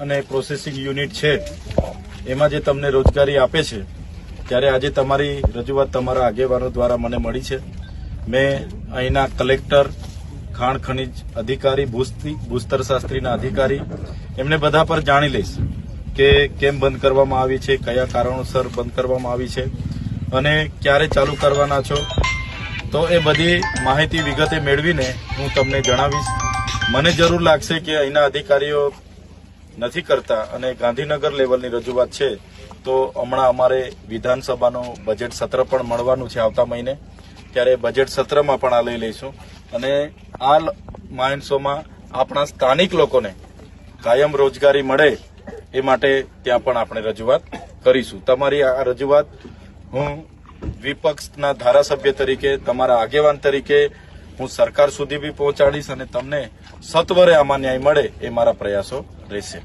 અને processing unit છે, એમાં જે તમને રોજગારી આપે છે, ત્યારે આજે તમારી રજૂઆત તમારા આગેવાનો દ્વારા મને મળી છે. મેં અહીંના કલેક્ટર, ખાણ ખનિજ અધિકારી, ભૂસ્તી ભૂસ્તરશાસ્ત્રીના અધિકારી, એમને બધા પર જાણી લઈશ કે કેમ બંધ કરવામાં આવી છે, કયા કારણોસર બંધ કરવામાં આવી છે, અને ક્યારે ચાલુ કરવાના છો. તો એ બધી માહિતી વિગતે મેળવીને હું તમને જણાવીશ. મને જરૂર લાગશે કે અહીંના અધિકારીઓ નથી કરતા અને ગાંધીનગર લેવલની રજૂઆત છે, તો હમણાં અમારે વિધાનસભાનું બજેટ સત્ર પણ મળવાનું છે આવતા મહિને. ત્યારે બજેટ સત્રમાં પણ આ લઈ લઈશું. અને આ માણસોમાં આપણા સ્થાનિક લોકોને કાયમ રોજગારી મળે એ માટે ત્યાં પણ આપણે રજૂઆત કરીશું. તમારી આ રજૂઆત હું વિપક્ષના ધારાસભ્ય તરીકે, તમારા આગેવાન તરીકે હું સરકાર સુધી બી પહોંચાડીશ અને તમને સત્વરે આમાં ન્યાય મળે એ મારા પ્રયાસો રહેશે.